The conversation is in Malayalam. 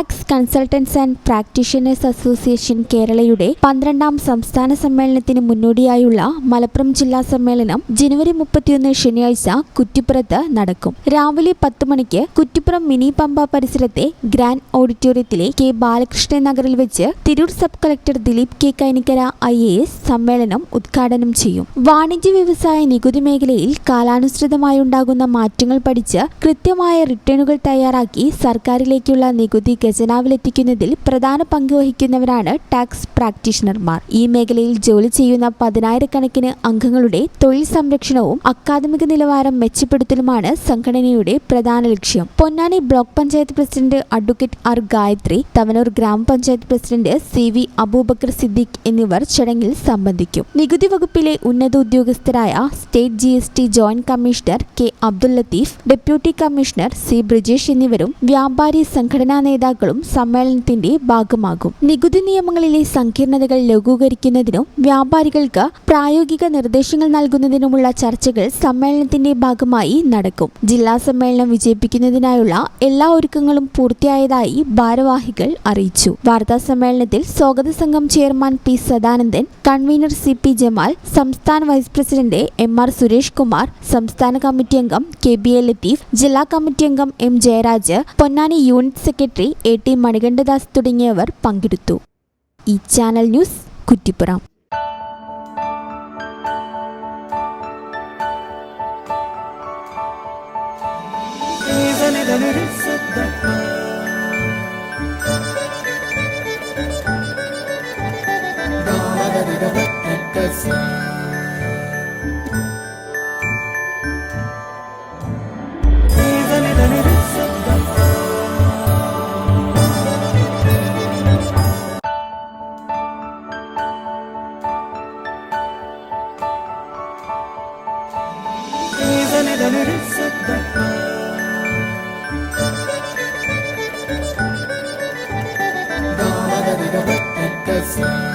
Tax consultants and practitioners association കേരളയുടെ പന്ത്രണ്ടാം സംസ്ഥാന സമ്മേളനത്തിന് മുന്നോടിയായുള്ള മലപ്പുറം ജില്ലാ സമ്മേളനം ജനുവരി മുപ്പത്തിയൊന്ന് ശനിയാഴ്ച കുറ്റിപ്പുറത്ത് നടക്കും. രാവിലെ പത്ത് മണിക്ക് കുറ്റിപ്പുറം മിനി പമ്പ പരിസരത്തെ ഗ്രാൻഡ് ഓഡിറ്റോറിയത്തിലെ കെ ബാലകൃഷ്ണൻ നഗറിൽ വെച്ച് Tirur sub collector Dileep K Kainikkara I A S സമ്മേളനം ഉദ്ഘാടനം ചെയ്യും. വാണിജ്യ വ്യവസായ നികുതി മേഖലയിൽ കാലാനുസൃതമായുണ്ടാകുന്ന മാറ്റങ്ങൾ പഠിച്ച് കൃത്യമായ റിട്ടേണുകൾ തയ്യാറാക്കി സർക്കാരിലേക്കുള്ള നികുതി ഖജനാവിലെത്തിക്കുന്നതിൽ പ്രധാന പങ്ക് വഹിക്കുന്നവരാണ് ടാക്സ് പ്രാക്ടീഷണർമാർ ഈ മേഖലയിൽ ജോലി ചെയ്യുന്ന പതിനായിരക്കണക്കിന് അംഗങ്ങളുടെ തൊഴിൽ സംരക്ഷണവും അക്കാദമിക നിലവാരം മെച്ചപ്പെടുത്തലുമാണ് സംഘടനയുടെ പ്രധാന ലക്ഷ്യം. Ponnani block panchayat president advocate R Gayathri Thavanur ഗ്രാമപഞ്ചായത്ത് president C V Aboobacker Siddique എന്നിവർ ചടങ്ങിൽ സംബന്ധിക്കും. നികുതി വകുപ്പിലെ ഉന്നത ഉദ്യോഗസ്ഥരായ state G S T joint commissioner K Abdul Latheef deputy commissioner C Brijesh എന്നിവരും വ്യാപാരി സംഘടനാ നേതാക്കളും സമ്മേളനത്തിന്റെ ഭാഗമാകും. നികുതി നിയമങ്ങളിലെ സങ്കീർണതകൾ ലഘൂകരിക്കുന്നതിനും വ്യാപാരികൾക്ക് പ്രായോഗിക നിർദ്ദേശങ്ങൾ നൽകുന്നതിനുമുള്ള ചർച്ചകൾ സമ്മേളനത്തിന്റെ ഭാഗമായി നടക്കും. ജില്ലാ സമ്മേളനം വിജയിപ്പിക്കുന്നതിനായുള്ള എല്ലാ ഒരുക്കങ്ങളും പൂർത്തിയായതായി ഭാരവാഹികൾ അറിയിച്ചു. വാർത്താ സമ്മേളനത്തിൽ സ്വാഗത സംഘം chairman P Sadanandan convener C P Jamal സംസ്ഥാന vice president M R Suresh Kumar സംസ്ഥാന കമ്മിറ്റി അംഗം കെ ബി എ ലത്തീഫ് ജില്ലാ കമ്മിറ്റി അംഗം M Jayaraj Ponnani unit secretary A T Manikandadas തുടങ്ങിയവർ പങ്കെടുത്തു. ഈ ചാനൽ ന്യൂസ് കുറ്റിപ്പുറം. لنا نتصدق دارنا بدنا نتصدق